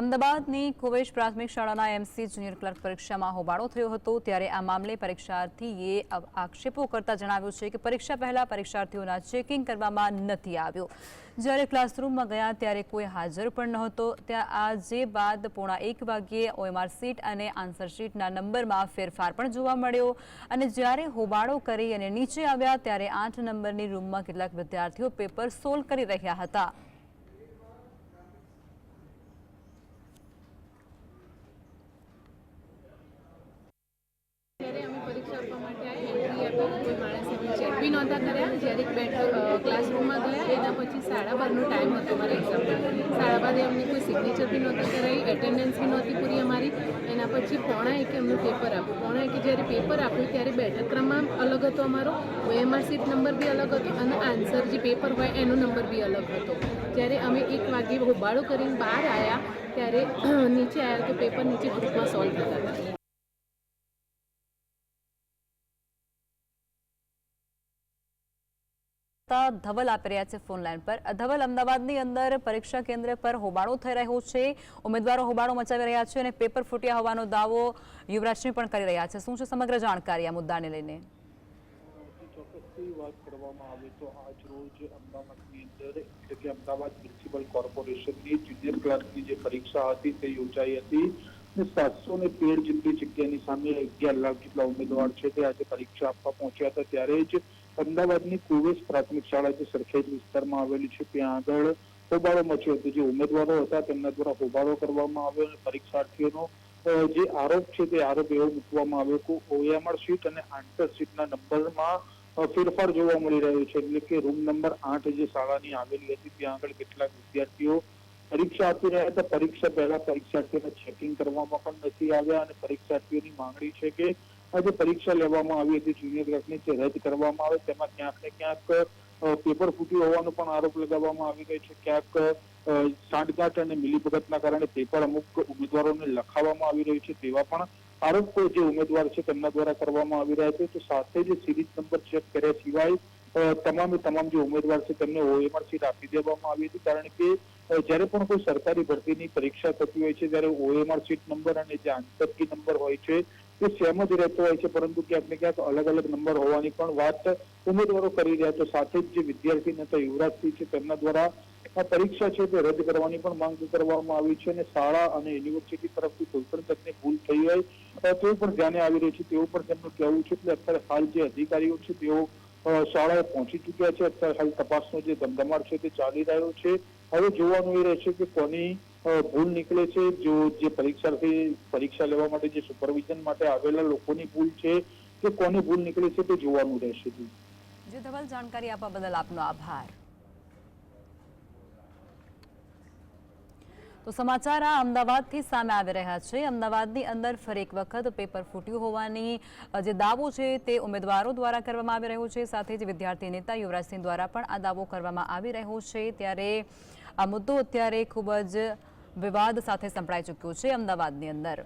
અમદાવાદની કુવેશ પ્રાથમિક શાળાના એમસી જુનિયર ક્લર્ક પરીક્ષામાં હોબાળો થયો હતો ત્યારે આ મામલે પરીક્ષાર્થીએ આક્ષેપો કરતા જણાવ્યું છે કે પરીક્ષા પહેલા પરીક્ષાર્થીઓના ચેકિંગ કરવામાં નથી આવ્યું. જ્યારે ક્લાસરૂમમાં ગયા ત્યારે કોઈ હાજર પણ નહોતો. ત્યાં આજે બાદ પોણા એક વાગ્યે ઓએમઆર સીટ અને આન્સર શીટના નંબરમાં ફેરફાર પણ જોવા મળ્યો અને જ્યારે હોબાળો કરી અને નીચે આવ્યા ત્યારે આઠ નંબરની રૂમમાં કેટલાક વિદ્યાર્થીઓ પેપર સોલ્વ કરી રહ્યા હતા. જ્યારે અમે પરીક્ષા આપવા માટે આવી એન્ટ્રી આપી કોઈ માણસે અમે બી નહોતા કર્યા. જ્યારે બેઠક ક્લાસરૂમમાં ગયા, એના પછી સાડા બારનો ટાઈમ હતો મારા એક્ઝામનો સાડા બારે અમને કોઈ સિગ્નેચર બી નહોતી કરાવી એટેન્ડન્સ બી નહોતી પૂરી અમારી. એના પછી પોણા એકે અમને પેપર આપ્યું પોણા એકે જ્યારે પેપર આપ્યું ત્યારે બેઠક ક્રમાંક અલગ હતો અમારો. ઓએમઆર સીટ નંબર બી અલગ હતો અને આન્સર જે પેપર હોય એનો નંબર બી અલગ હતો. જ્યારે અમે એક વાગે હોબાળો કરીને બહાર આવ્યા ત્યારે નીચે આવ્યા તો પેપર નીચે ગ્રુપમાં સોલ્વ થતા. હતા તા ધવલ આપી રહ્યા છે ફોન લાઈન પર. ધવલ અમદાવાદની અંદર પરીક્ષા કેન્દ્ર પર હોબાળો થઈ રહ્યો છે. ઉમેદવારો હોબાળો મચાવી રહ્યા છે અને પેપર ફૂટ્યા હોવાનો દાવો યુવરાજસિંહ પણ કરી રહ્યા છે. શું છે સમગ્ર જાણકારી આ મુદ્દાને લઈને? ચોક્કસથી વાત કરવામાં આવે તો આજ અમદાવાદની અંદર, એટલે કે અમદાવાદ મ્યુનિસિપલ કોર્પોરેશનની જુનિયર ક્લાર્કની જે પરીક્ષા હતી તે યોજાઈ હતી સાતસો ને તેર જેટલી જગ્યાની સામે અગિયાર લાખ જેટલા ઉમેદવાર છે તે આજે પરીક્ષા આપવા પહોંચ્યા હતા. ત્યારે જ અમદાવાદની કુવેશ પ્રાથમિક શાળા જે સરખેજ વિસ્તારમાં આવેલી છે, ત્યાં આગળ હોબાળો મચ્યો હતો જે ઉમેદવારો હતા, તેમના દ્વારા હોબાળો કરવામાં આવ્યો અને પરીક્ષાર્થીઓનો જે આરોપ છે, તે આરોપ એવો મૂકવામાં આવ્યો કે ઓયામળ સીટ અને આંતર સીટના નંબરમાં ફેરફાર જોવા મળી રહ્યો છે. એટલે કે રૂમ નંબર આઠ જે શાળાની આવેલી હતી, ત્યાં આગળ કેટલાક વિદ્યાર્થીઓ પરીક્ષા આપી રહ્યા હતા. પરીક્ષા પહેલા પરીક્ષાર્થીઓને ચેકિંગ કરવામાં પણ નથી આવ્યા અને પરીક્ષાર્થીઓની માંગણી છે કે જે પરીક્ષા લેવામાં આવી હતી જુનિયર ક્લાસની જે રદ કરવામાં આવે, તેમાં ક્યાંક ને ક્યાંક પેપર ફૂટ્યું હોવાનો પણ આરોપ લગાવવામાં આવી રહ્યો છે. ક્યાંક સાંઠગાંઠ અને મિલીભગતના કારણે પેપર અમુક ઉમેદવારોને લખાવવામાં આવી રહ્યું છે. તેવા પણ આરોપ જે ઉમેદવાર છે, તેમના દ્વારા કરવામાં આવી રહ્યા છે. તો સાથે જ સિરીઝ નંબર ચેક કર્યા સિવાય તમામે તમામ જે ઉમેદવાર છે, તેમને ઓએમઆર સીટ આપી દેવામાં આવી હતી. કારણ કે જ્યારે પણ કોઈ સરકારી ભરતીની પરીક્ષા થતી હોય છે, ત્યારે ઓએમઆર સીટ નંબર અને જે આંતરકી નંબર હોય છે તે સેમ જ રહેતો હોય છે, પરંતુ ક્યાંક ને ક્યાંક અલગ અલગ નંબર હોવાની પણ વાત ઉમેદવારો કરી રહ્યા તો સાથે જ જે વિદ્યાર્થી નેતા યુવરાજસિંહ છે, તેમના દ્વારા આ પરીક્ષા છે તે રદ કરવાની પણ માંગ કરવામાં આવી છે અને શાળા અને યુનિવર્સિટી તરફથી કોઈ પણ તકની ભૂલ થઈ હોય તેઓ પણ ધ્યાને આવી રહ્યું છે. તેવું પણ તેમનું કહેવું છે એટલે અત્યારે હાલ જે અધિકારીઓ છે, તેઓ શાળાએ પહોંચી ચૂક્યા છે. અત્યારે હાલ તપાસનો જે ધમધમાટ છે તે ચાલી રહ્યો છે. હવે જોવાનું એ રહેશે કે કોની ભૂલ નીકળે છે જો જે પરીક્ષાર્થી પરીક્ષા લેવા માટે જે સુપરવિઝન માટે આવેલા લોકોની ભૂલ છે કે કોની ભૂલ નીકળે છે તે જોવાનું રહેશે જી. ધવલ જાણકારી આપવા બદલ આપનો આભાર. તો સમાચાર આ અમદાવાદથી સામે આવી રહ્યા છે. અમદાવાદની અંદર ફરી એક વખત પેપર ફૂટ્યું હોવાની જે દાવો છે તે ઉમેદવારો દ્વારા કરવામાં આવી રહ્યો છે. સાથે જ વિદ્યાર્થી નેતા યુવરાજસિંહ દ્વારા પણ આ દાવો કરવામાં આવી રહ્યો છે. ત્યારે આ મુદ્દો અત્યારે ખૂબ જ વિવાદ સાથે સંકળાઈ ચૂક્યું છે અમદાવાદની અંદર.